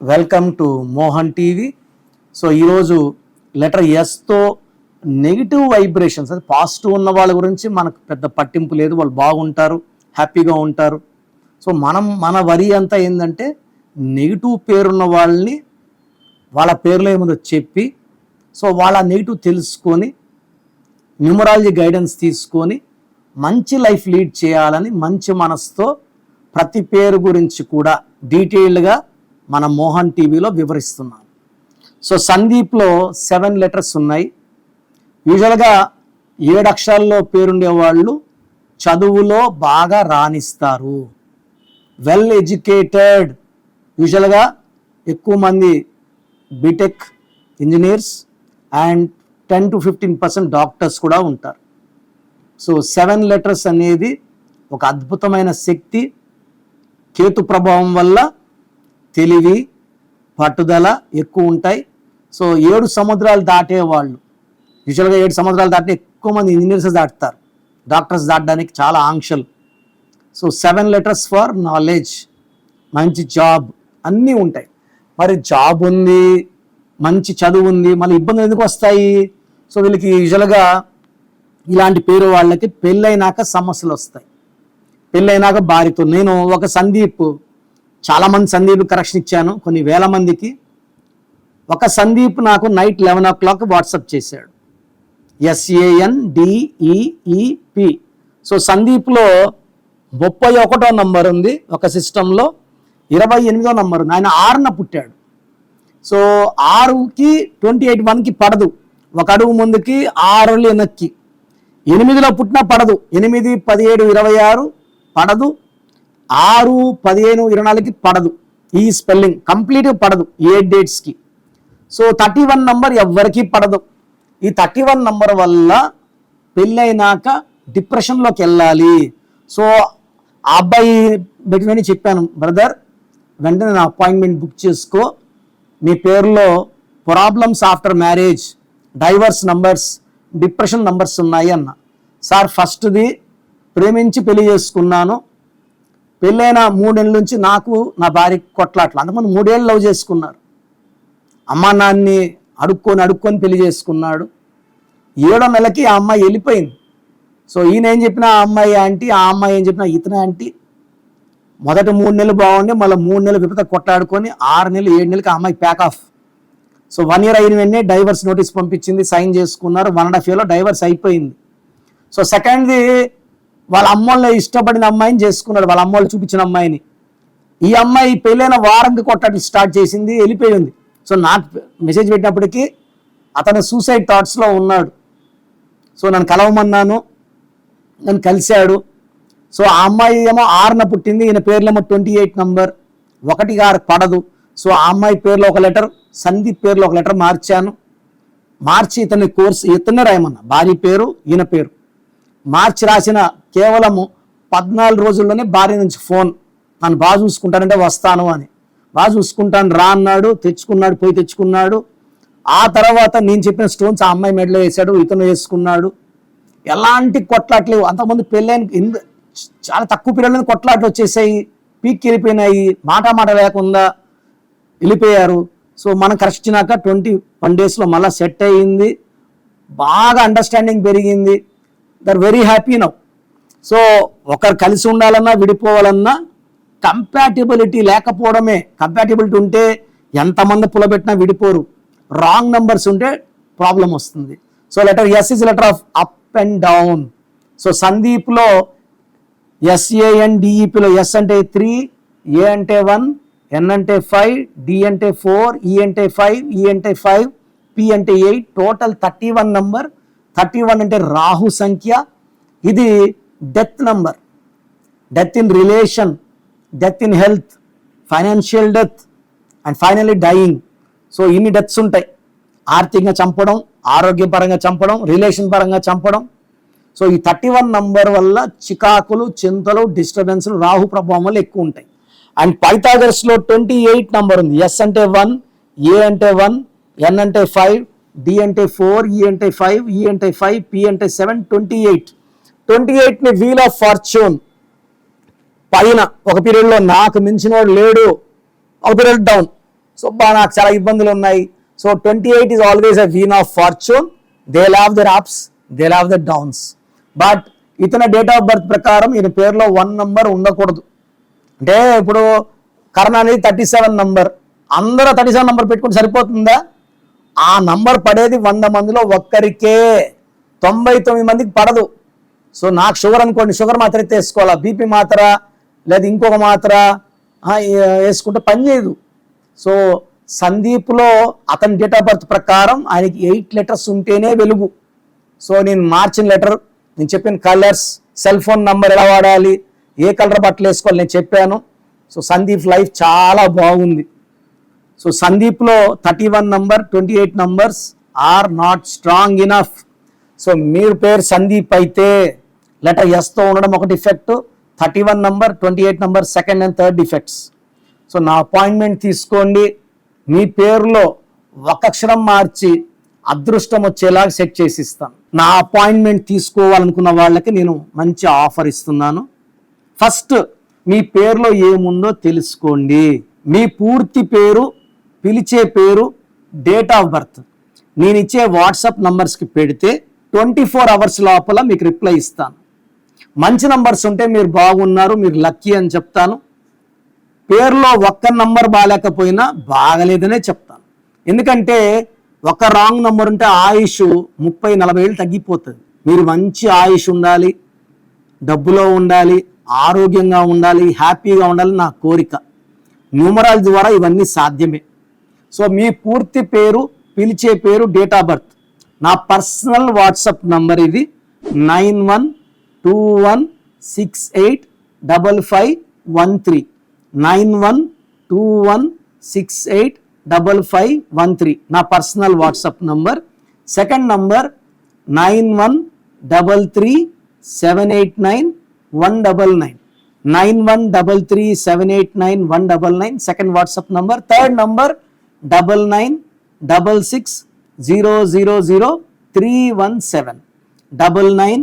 Welcome to Mohan TV. So ఈరోజు letter ఎస్తో negative vibrations అది పాజిటివ్ ఉన్న వాళ్ళ గురించి మనకు పెద్ద పట్టింపు లేదు. వాళ్ళు బాగుంటారు హ్యాపీగా ఉంటారు. సో మనం మన వరి అంతా ఏంటంటే నెగిటివ్ పేరున్న వాళ్ళని వాళ్ళ పేర్లో ఏముందో చెప్పి సో వాళ్ళ నెగిటివ్ తెలుసుకొని న్యూమరాలజీ గైడెన్స్ తీసుకొని మంచి లైఫ్ లీడ్ చేయాలని మంచి మనసుతో ప్రతి పేరు గురించి కూడా డీటెయిల్డ్గా మన మోహన్ టీవీలో వివరిస్తున్నాం సో సందీప్లో సెవెన్ లెటర్స్ ఉన్నాయి. యూజువల్గా ఏడు అక్షరాల్లో పేరుండే వాళ్ళు చదువులో బాగా రాణిస్తారు. వెల్ ఎడ్యుకేటెడ్ యూజువల్గా ఎక్కువ మంది BTech engineers and ten to fifteen percent doctors కూడా ఉంటారు. సో సెవెన్ లెటర్స్ అనేది ఒక అద్భుతమైన శక్తి కేతు ప్రభావం వల్ల తెలివి పట్టుదల ఎక్కువ ఉంటాయి. సో ఏడు సముద్రాలు దాటే వాళ్ళు. యూజువల్గా ఏడు సముద్రాలు దాటి ఎక్కువ మంది ఇంజనీర్స్ దాటుతారు. డాక్టర్స్ దాటడానికి చాలా ఆంక్షలు. So seven letters for knowledge మంచి జాబ్ అన్నీ ఉంటాయి. మరి జాబ్ ఉంది మంచి చదువు ఉంది మళ్ళీ ఇబ్బందులు ఎందుకు వస్తాయి? సో వీళ్ళకి యూజువల్గా ఇలాంటి పేరు వాళ్ళకి పెళ్ళైనాక సమస్యలు వస్తాయి. పెళ్ళైనాక భార్యతో నేను ఒక సందీప్ చాలామంది సందీప్ కరెక్షన్ ఇచ్చాను కొన్ని వేల మందికి. ఒక సందీప్ నాకు night eleven o'clock WhatsApp చేశాడు S A N D E E P so సందీప్లో ముప్పై ఒకటో నంబర్ ఉంది ఒక సిస్టంలో ఇరవై ఎనిమిదో నంబర్ ఉంది. ఆయన ఆరున పుట్టాడు. సో ఆరుకి ట్వంటీ ఎయిట్ వన్కి పడదు. ఒక అడుగు ముందుకి ఆరు వెనక్కి. ఎనిమిదిలో పుట్టినా పడదు. ఎనిమిది పదిహేడు ఇరవై ఆరు పడదు. ఆరు పదిహేను ఇరవై నాలుగుకి పడదు. ఈ స్పెల్లింగ్ కంప్లీట్గా పడదు ఏ డేట్స్కి. సో థర్టీ వన్ నంబర్ ఎవ్వరికీ పడదు. ఈ థర్టీ వన్ నంబర్ వల్ల పెళ్ళైనాక డిప్రెషన్లోకి వెళ్ళాలి. సో ఆ అబ్బాయి పెట్టినని చెప్పాను బ్రదర్ వెంటనే నా అపాయింట్మెంట్ బుక్ చేసుకో. మీ పేరులో problems after marriage divorce numbers depression numbers ఉన్నాయి అన్న. సార్ ఫస్ట్ది ప్రేమించి పెళ్ళి చేసుకున్నాను. పెళ్ళైన మూడేళ్ళ నుంచి నాకు నా భార్య కొట్లాట్లు. అంతకుముందు మూడేళ్ళు లవ్ చేసుకున్నారు. అమ్మ నాన్ని అడుక్కొని అడుక్కొని పెళ్ళి చేసుకున్నాడు. ఏడో నెలకి ఆ అమ్మాయి వెళ్ళిపోయింది. సో ఈయన ఏం చెప్పినా ఆ అమ్మాయి ఆంటీ ఆ అమ్మాయి ఏం చెప్పినా ఇతనే ఆంటీ. మొదట మూడు నెలలు బాగుండి మళ్ళీ మూడు నెలలు విపత కొట్లాడుకొని ఆరు నెలలు ఏడు నెలలకి ఆ అమ్మాయి pack off so one year అయిన వెంటనే డైవర్స్ నోటీస్ పంపించింది సైన్ చేసుకున్నారు. వన్ అండ్ హాఫ్ ఇయర్లో డైవర్స్ అయిపోయింది. సో సెకండ్ది వాళ్ళ అమ్మోళ్ళని ఇష్టపడిన అమ్మాయిని చేసుకున్నాడు వాళ్ళ అమ్మోళ్ళు చూపించిన అమ్మాయిని. ఈ అమ్మాయి పెళ్ళైన వారంకి కొట్టడం స్టార్ట్ చేసింది వెళ్ళిపోయింది సో నాకు మెసేజ్ పెట్టినప్పటికీ అతను సూసైడ్ థాట్స్లో ఉన్నాడు. సో నన్ను కలవమన్నాను నన్ను కలిశాడు. సో ఆ అమ్మాయి ఏమో ఆరున పుట్టింది ఈయన పేర్లేమో ట్వంటీ ఎయిట్ నంబర్ ఒకటి గారు పడదు. సో ఆ అమ్మాయి పేర్లో ఒక లెటర్ సందీప్ పేర్లో ఒక లెటర్ మార్చాను. మార్చి ఇతని కోర్సు ఇతనే రాయమన్నా భార్య పేరు ఈయన పేరు. మార్చి రాసిన కేవలము పద్నాలుగు రోజుల్లోనే భార్య నుంచి ఫోన్. నన్ను బాగా చూసుకుంటానంటే వస్తాను అని. బాగా చూసుకుంటాను రా అన్నాడు తెచ్చుకున్నాడు పోయి తెచ్చుకున్నాడు. ఆ తర్వాత నేను చెప్పిన స్టోన్స్ ఆ అమ్మాయి మెడలో వేసాడు ఇతను వేసుకున్నాడు. ఎలాంటి కొట్లాట్లేవు అంతకుముందు పెళ్ళైన చాలా తక్కువ పిల్లలని కొట్లాట్లు వచ్చేసాయి. పీక్ వెళ్ళిపోయినాయి మాట మాట లేకుండా వెళ్ళిపోయారు. సో మనం కరెక్ట్నాక ట్వంటీ వన్ డేస్లో మళ్ళీ సెట్ అయ్యింది. బాగా అండర్స్టాండింగ్ పెరిగింది. They're very happy now. So ఒకరు కలిసి ఉండాలన్నా విడిపోవాలన్నా కంపాటిబిలిటీ లేకపోవడమే. కంపాటిబిలిటీ ఉంటే ఎంతమంది పులబెట్టినా విడిపోరు. రాంగ్ నంబర్స్ ఉంటే ప్రాబ్లం వస్తుంది. So letter S is letter of up and down so సందీప్లో SAN డిఈపిలో ఎస్ అంటే త్రీ ఏ అంటే వన్ ఎన్ అంటే ఫైవ్ డి అంటే ఫోర్ ఈ e అంటే ఫైవ్ ఈ e అంటే ఫైవ్ పి అంటే eight total thirty one number thirty one అంటే రాహు సంఖ్య. ఇది death number. Death in relation death in health financial death and finally dying. So ఇన్ని deaths ఉంటాయి. ఆర్థికంగా చంపడం ఆరోగ్యపరంగా చంపడం రిలేషన్ పరంగా చంపడం. సో ఈ థర్టీ వన్ నంబర్ వల్ల చికాకులు చింతలు డిస్టర్బెన్స్లు రాహు ప్రభావం వల్ల ఎక్కువ ఉంటాయి. అండ్ పైథాగర్స్లో ట్వంటీ ఎయిట్ నంబర్ ఉంది. ఎస్ అంటే వన్ ఏ అంటే వన్ ఎన్ అంటే ఫైవ్ డి అంటే ఫోర్ ఈ అంటే ఫైవ్ ఈ అంటే ఫైవ్ పి అంటే సెవెన్ ట్వంటీ ఎయిట్. ట్వంటీ ఎయిట్ని వీల్ ఆఫ్ ఫార్చ్యూన్ పైన ఒక పీరియడ్లో నాకు మించినోడు లేడు. ఒక పీరియడ్ డౌన్ సో బా నాకు చాలా ఇబ్బందులు ఉన్నాయి. So twenty eight is always a wheel of fortune they have their ups they have the downs but ఇతని డేట్ ఆఫ్ బర్త్ ప్రకారం ఈయన పేరులో వన్ నంబర్ ఉండకూడదు. అంటే ఇప్పుడు కర్ణ అనేది థర్టీ సెవెన్ నంబర్ అందరూ థర్టీ సెవెన్ నంబర్ పెట్టుకుంటే సరిపోతుందా? ఆ నంబర్ పడేది వంద మందిలో ఒక్కరికే. తొంభై తొమ్మిది మందికి పడదు. సో నాకు షుగర్ అనుకోండి షుగర్ మాత్ర అయితే వేసుకోవాలా బీపీ మాత్ర లేదా ఇంకొక మాత్ర? వేసుకుంటే పని చేయదు. సో సందీప్లో అతని డేట్ ఆఫ్ బర్త్ ప్రకారం ఆయనకి ఎయిట్ లెటర్స్ ఉంటేనే వెలుగు. సో నేను మార్చిన లెటర్ నేను చెప్పిన కలర్స్ సెల్ ఫోన్ నంబర్ ఎలా వాడాలి ఏ కలర్ బట్టలు వేసుకోవాలి నేను చెప్పాను. సో సందీప్ లైఫ్ చాలా బాగుంది. So సందీప్లో thirty one number twenty eight numbers are not strong enough. So మీరు పేరు సందీప్ అయితే లెటర్ ఎస్తో ఉండడం ఒక defect thirty one number twenty eight number second and third defects so నా అపాయింట్మెంట్ తీసుకోండి. మీ పేరులో ఒక అక్షరం మార్చి అదృష్టం వచ్చేలాగా సెట్ చేసి ఇస్తాను నా అపాయింట్మెంట్ తీసుకోవాలనుకున్న వాళ్ళకి నేను మంచి ఆఫర్ ఇస్తున్నాను. ఫస్ట్ మీ పేరులో ఏముందో తెలుసుకోండి. మీ పూర్తి పేరు పిలిచే పేరు డేట్ ఆఫ్ బర్త్ నేను ఇచ్చే వాట్సాప్ నంబర్స్కి పెడితే ట్వంటీ ఫోర్ అవర్స్ లోపల మీకు రిప్లై ఇస్తాను. మంచి నంబర్స్ ఉంటే మీరు బాగున్నారు మీరు లక్కీ అని చెప్తాను. పేరులో ఒక్క నంబర్ బాగాలేకపోయినా బాగలేదనే చెప్తాను. ఎందుకంటే ఒక రాంగ్ నంబర్ ఉంటే ఆయుష్ ముప్పై నలభై ఏళ్ళు తగ్గిపోతుంది. మీరు మంచి ఆయుష్ ఉండాలి డబ్బులో ఉండాలి ఆరోగ్యంగా ఉండాలి హ్యాపీగా ఉండాలి నా కోరిక. న్యూమరాల్ ద్వారా ఇవన్నీ సాధ్యమే. సో మీ పూర్తి పేరు పిలిచే పేరు డేట్ ఆఫ్ బర్త్ నా పర్సనల్ వాట్సాప్ నంబర్ ఇది nine one two one six eight double five one three nine one two one six eight double five one three నా personal WhatsApp number second number nine one double three seven eight nine one double nine nine one double three seven eight nine one double nine second WhatsApp number third number double nine double six zero zero zero three one seven double nine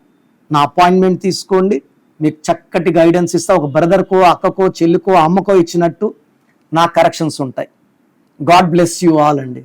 నా appointment తీసుకోండి. మీకు చక్కటి guidance ఇస్తా. ఒక బ్రదర్కో అక్కకో చెల్లికో అమ్మకో ఇచ్చినట్టు నా corrections ఉంటాయి. God bless you all అండి.